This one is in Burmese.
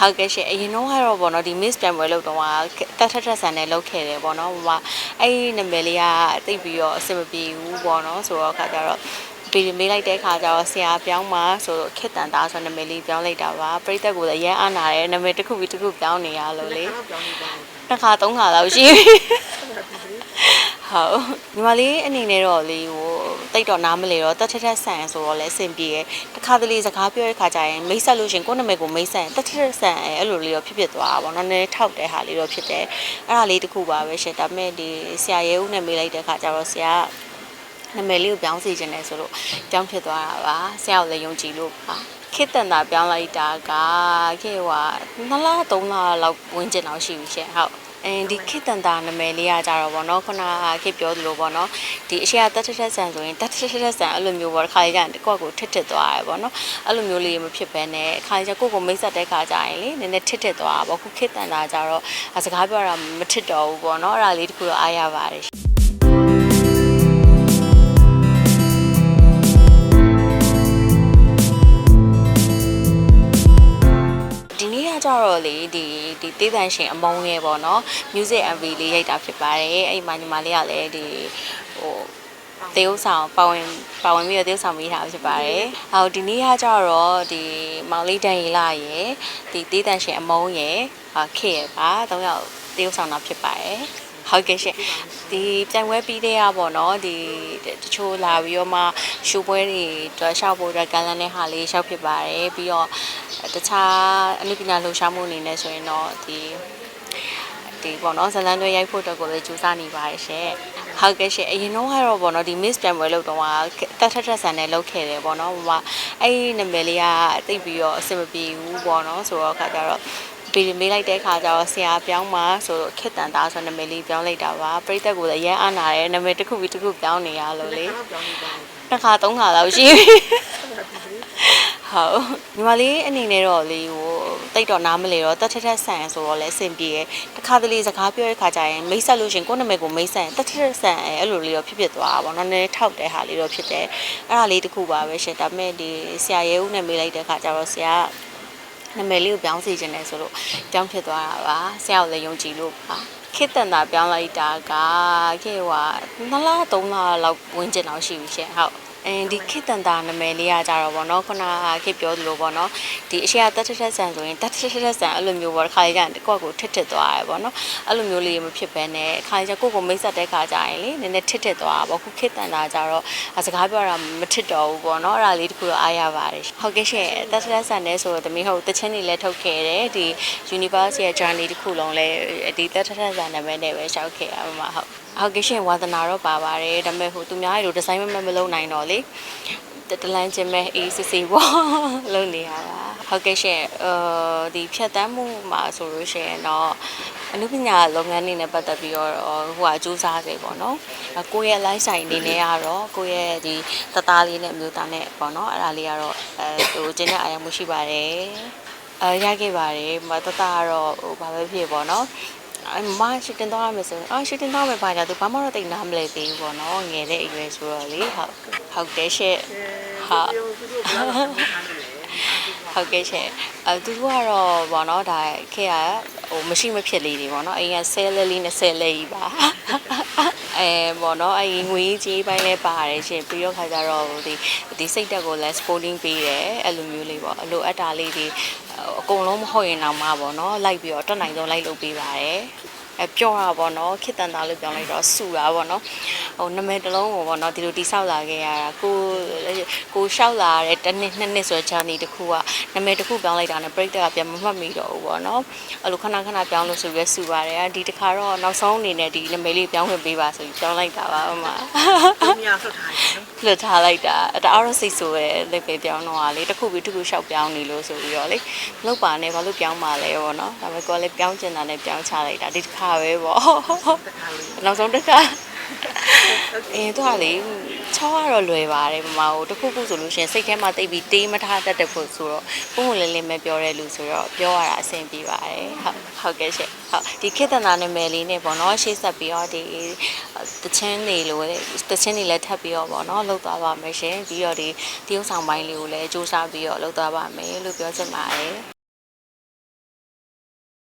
ဟုတ်ကဲ့ရှင်အရင်တော့ကတော့ဗောနော်ဒီ miss ပြန်ပွဲလို့တော့တက်ထက်ထက်ဆန်နဲ့လောက်ခဲ့တယ်ဗောနော်ဟိုမှာအဲ့ဒီနာမည်လေးကတိတ်ပြီးတော့အဆင်မပြေဘူးဗောနော်ဆိုတော့အခါကျတော့ပြီးမေးလိုက်တဲ့ခါကျတော့ဆရာပြောင်းมาဆိုတော့ခစ်တန်သားဆိုနာမည်လေးပြောင်းလိုက်တာပါပြိတ္တကိုလည်းအရန်အားနာတယ်နာမည်တစ်ခုပြီးတစ်ခုပြောင်းနေရလို့လေပြောင်းနေပါဘူးတစ်ခါသုံးခါလောက်ရှိပြီဟုတ်ညီမလေးအနေနဲ့တော့လေဟို တိတ်တော့နားမလဲတော့တက်ထက်ထက်ဆန်ဆိုတော့လည်းအဆင်ပြေရတခါတလေစကားပြောတဲ့ခါကျရင်မိတ်ဆက်လို့ရှရင်ကိုယ့်နာမည်ကိုမိတ်ဆက်ရင်တက်ထက်ထက်ဆန်အဲ့လိုလေးတော့ဖြစ်ဖြစ်သွားတာပေါ့နော်နည်းနည်းထောက်တဲ့ဟာလေးတော့ဖြစ်တယ်အဲ့ဒါလေးတစ်ခုပါပဲရှင်ဒါပေမဲ့ဒီဆရာရဲဦးနဲ့မေးလိုက်တဲ့ခါကျတော့ဆရာကနာမည်လေးကိုပြောင်းစီခြင်းနဲ့ဆိုလို့ပြောင်းဖြစ်သွားတာပါဆရာကိုလည်းယုံကြည်လို့ပါခေတ္တနာပြောင်းလိုက်တာကခေဟွာနှစ်လသုံးလလောက်ဝင်ကျင်တော့ရှိပြီရှင်ဟုတ် အဲဒီခေတ္တန်တာနာမည်လေးကကြတော့ဗောနော်ခုနကခေပြောသလိုဗောနော်ဒီအရှိရတက်ထက်ထက်ဆန်ဆိုရင်တက်ထက်ထက်ဆန်အဲ့လိုမျိုးဗောတစ်ခါလေးကျရင်ကိုယ့်ကိုထစ်ထစ်သွားရဗောနော်အဲ့လိုမျိုးလေးမဖြစ်ဘဲနဲ့အခါလေးကျကိုယ့်ကိုမိတ်ဆက်တဲ့ခါကျရင်လေနည်းနည်းထစ်ထစ်သွားတာဗောခုခေတ္တန်တာကြတော့စကားပြောတာမထစ်တော့ဘူးဗောနော်အဲ့ဒါလေးတခုတော့အားရပါတယ် ကကြတော့လေဒီဒီတေးတန်ရှင်အမုံရဲ့ပေါ့နော် music MV လေးရိုက်တာဖြစ်ပါတယ်အဲ့ဒီမှာညီမလေးကလည်းဒီဟိုတေးဥဆောင်ပါဝင်ပါဝင်ပြီးတော့တေးဥဆောင်မိထားဖြစ်ပါတယ်။ဟောဒီနေ့ကကြတော့ဒီမောင်လေးတန်ရီလာရယ်ဒီတေးတန်ရှင်အမုံရယ်ဟာခေရယ်ပါ၃ယောက်တေးဥဆောင်တာဖြစ်ပါတယ်။ဟုတ်ကဲ့ရှင်ဒီပြိုင်ပွဲပြီးတဲ့ရပေါ့နော်ဒီတချို့လာပြီးတော့မှရှူပွဲတွေတွားလျှောက်ဖို့အတွက်ကန်လန်းတဲ့ဟာလေးလျှောက်ဖြစ်ပါတယ်ပြီးတော့ တခြားအနုပညာလှူရှားမှုအနေနဲ့ဆိုရင်တော့ဒီဒီပေါ့နော်ဇလန်တွေရိုက်ဖို့အတွက်ကိုလည်းကြိုးစားနေပါတယ်ရှင်ဟုတ်ကဲ့ရှင်အရင်တော့ကတော့ပေါ့နော်ဒီ miss ပြန်ပွဲလို့တော့တက်ထက်ထက်ဆန်နဲ့လောက်ခဲ့တယ်ပေါ့နော်ဟိုမှာအဲ့ဒီနာမည်လေးကတိတ်ပြီးတော့အဆင်မပြေဘူးပေါ့နော်ဆိုတော့အခါကျတော့ပြီးမေးလိုက်တဲ့ခါကျတော့ဆရာပြောင်းมาဆိုတော့ခစ်တန်သားဆိုနာမည်လေးပြောင်းလိုက်တာပါပြိတ္တကိုလည်းအရန်အားနာတယ်နာမည်တစ်ခုပြီးတစ်ခုပြောင်းနေရလို့လေပြောင်းနေပါဘူးတစ်ခါသုံးခါလောက်ရှိပြီ ဟုတ်ညီမလေးအနေနဲ့တော့လေဟိုတိတ်တော့နားမလဲတော့တက်ထက်ထက်ဆန်ဆိုတော့လည်းအဆင်ပြေရတစ်ခါတလေစကားပြောတဲ့ခါကျရင်မိတ်ဆက်လို့ရှရင်ကိုယ့်နာမည်ကိုမိတ်ဆက်ရင်တက်ထက်ထက်ဆန်အဲ့လိုလေးတော့ဖြစ်ဖြစ်သွားတာပေါ့နော်နည်းနည်းထောက်တဲ့ဟာလေးတော့ဖြစ်တယ်အဲ့ဒါလေးတစ်ခုပါပဲရှင်ဒါပေမဲ့ဒီဆရာရဲဦးနဲ့မေးလိုက်တဲ့ခါကျတော့ဆရာကနာမည်လေးကိုပြောင်းစီခြင်းနဲ့ဆိုလို့ပြောင်းဖြစ်သွားတာပါဆရာကိုလည်းယုံကြည်လို့ပါခေတ္တနာပြောင်းလိုက်တာကခေဟွာနှစ်လသုံးလလောက်ဝင်ကျင်တော့ရှိပြီရှင်ဟုတ် အဲဒီခေတ္တန်တာနာမည်လေးကကြတော့ဗောနော်ခုနကခေပြောသလိုဗောနော်ဒီအရှိရတက်ထက်ထက်ဆန်ဆိုရင်တက်ထက်ထက်ဆန်အဲ့လိုမျိုးဗောတစ်ခါလေးကျရင်ကိုယ့်ကိုထစ်ထစ်သွားရဗောနော်အဲ့လိုမျိုးလေးမဖြစ်ဘဲနဲ့အခါလေးကျကိုယ့်ကိုမိတ်ဆက်တဲ့ခါကျရင်လေနည်းနည်းထစ်ထစ်သွားဗောခုခေတ္တန်တာကြတော့စကားပြောတာမထစ်တော့ဘူးဗောနော်အဲ့ဒါလေးတခုတော့အားရပါတယ်ဟုတ်ကဲ့ရှင်တက်ထက်ထက်ဆန်နေဆိုတော့တမီးဟုတ်တချင်းတွေလည်းထုတ်ခဲ့တယ်ဒီ Universe ရဲ့ journey တစ်ခုလုံးလည်းဒီတက်ထက်ထက်ဆန်နာမည်နဲ့ပဲရှောက်ခဲ့ရမှာဟုတ် ဟုတ်ကဲ့ရှင်ဝါသနာတော့ပါပါတယ်ဒါပေမဲ့ဟိုသူများတွေဒီဇိုင်းမမမလုပ်နိုင်တော့လေတတလန်းချင်းပဲအေးစစ်စစ်ပေါ့လုပ်နေရတာဟုတ်ကဲ့ရှင်အဲဒီဖြတ်တန်းမှုမှာဆိုလို့ရှိရင်တော့အနုပညာလုပ်ငန်းတွေနဲ့ပတ်သက်ပြီးတော့ဟိုကစူးစမ်းစေပေါ့နော်အဲကိုယ့်ရဲ့ life style အနေနဲ့ကတော့ကိုယ့်ရဲ့ဒီတသားလေးနဲ့အမျိုးသားနဲ့ပေါ့နော်အဲ့ဒါလေးကတော့အဲဟိုကျင်းတဲ့အာရုံမှုရှိပါတယ်အဲရခဲ့ပါတယ်မတတကတော့ဟိုဘာပဲဖြစ်ပေါ့နော် အမရှိတင်တော့ရမယ်ဆိုရင်အော်ရှိတင်တော့မယ်ပါကြသူဘာမှတော့တိတ်နားမလဲသေးဘူးပေါ့နော်ငယ်တဲ့အရွယ်ဆိုတော့လေဟုတ်ဟုတ်တယ်ရှင့်ဟုတ်သူတို့ဘယ်လိုလုပ်ထားလဲဟုတ်ကဲ့ရှင့်အဲသူတို့ကတော့ဗောနော်ဒါခေကဟိုမရှိမဖြစ်လေးတွေဗောနော်အိမ်ကဆဲလဲလေးနဲ့ဆဲလဲကြီးပါအဲဗောနော်အဲငွေကြီးပိုင်းလဲပါတယ်ရှင်ပြီးတော့ခါကြတော့ဒီဒီစိတ်တက်ကိုလဲ sporting ပေးတယ်အဲ့လိုမျိုးလေးဗောအလိုအပ်တာလေးတွေ အကုန်လုံးမဟုတ်ရင်တော့မှဗောနော်လိုက်ပြီးတော့တက်နိုင်ဆုံးလိုက်လုပ်ပေးပါတယ် အဲပြောတာပေါ့နော်ခေတ္တန်သားလို့ပြောလိုက်တော့စူတာပေါ့နော်ဟိုနာမည်တစ်လုံးကိုပေါ့နော်ဒီလိုတိဆောက်လာခဲ့ရတာကိုကိုရှောက်လာတဲ့တစ်နှစ်နှစ်နှစ်ဆိုတဲ့ journey တစ်ခုကနာမည်တစ်ခုပြောင်းလိုက်တာနဲ့ပြိတ္တကပြန်မမှတ်မိတော့ဘူးပေါ့နော်အဲ့လိုခဏခဏပြောင်းလို့ဆိုပြီးစူပါတယ်ဒီတစ်ခါတော့နောက်ဆုံးအနေနဲ့ဒီနာမည်လေးပြောင်းဝင်ပေးပါဆိုပြီးပြောင်းလိုက်တာပါအမသူများဆောက်ထားတယ်နော်လွတ်ထားလိုက်တာတအားတော့စိတ်ဆိုးရဲ့လက်ပဲပြောင်းတော့ဟာလေတစ်ခုပြီးတစ်ခုရှောက်ပြောင်းနေလို့ဆိုပြီးတော့လေလောက်ပါနဲ့ဘာလို့ပြောင်းပါလဲပေါ့နော်ဒါပေမဲ့ကိုယ်လည်းပြောင်းကျင်တာနဲ့ပြောင်းချလိုက်တာဒီတစ်ခါပဲပေါ့တခါလေးနောက်ဆုံးတစ်ခါအင်းသူကလေချောကတော့လွယ်ပါတယ်မမဟိုတစ်ခုခုဆိုလို့ရှရင်စိတ်ထဲမှာတိတ်ပြီးတေးမထားတတ်တဲ့ဖို့ဆိုတော့ပုံပုံလေးလေးပဲပြောတဲ့လူဆိုတော့ပြောရတာအဆင်ပြေပါတယ်ဟုတ်ဟုတ်ကဲ့ရှင့်ဟုတ်ဒီခေတ္တနာနာမည်လေးနဲ့ပေါ့နော်ရှေ့ဆက်ပြီးတော့ဒီတချင်းနေလို့တချင်းနေလည်းထပ်ပြီးတော့ပေါ့နော်လောက်သွားပါမယ်ရှင်ပြီးတော့ဒီတရုပ်ဆောင်ပိုင်းလေးကိုလည်းစူးစမ်းပြီးတော့လောက်သွားပါမယ်လို့ပြောချင်ပါတယ်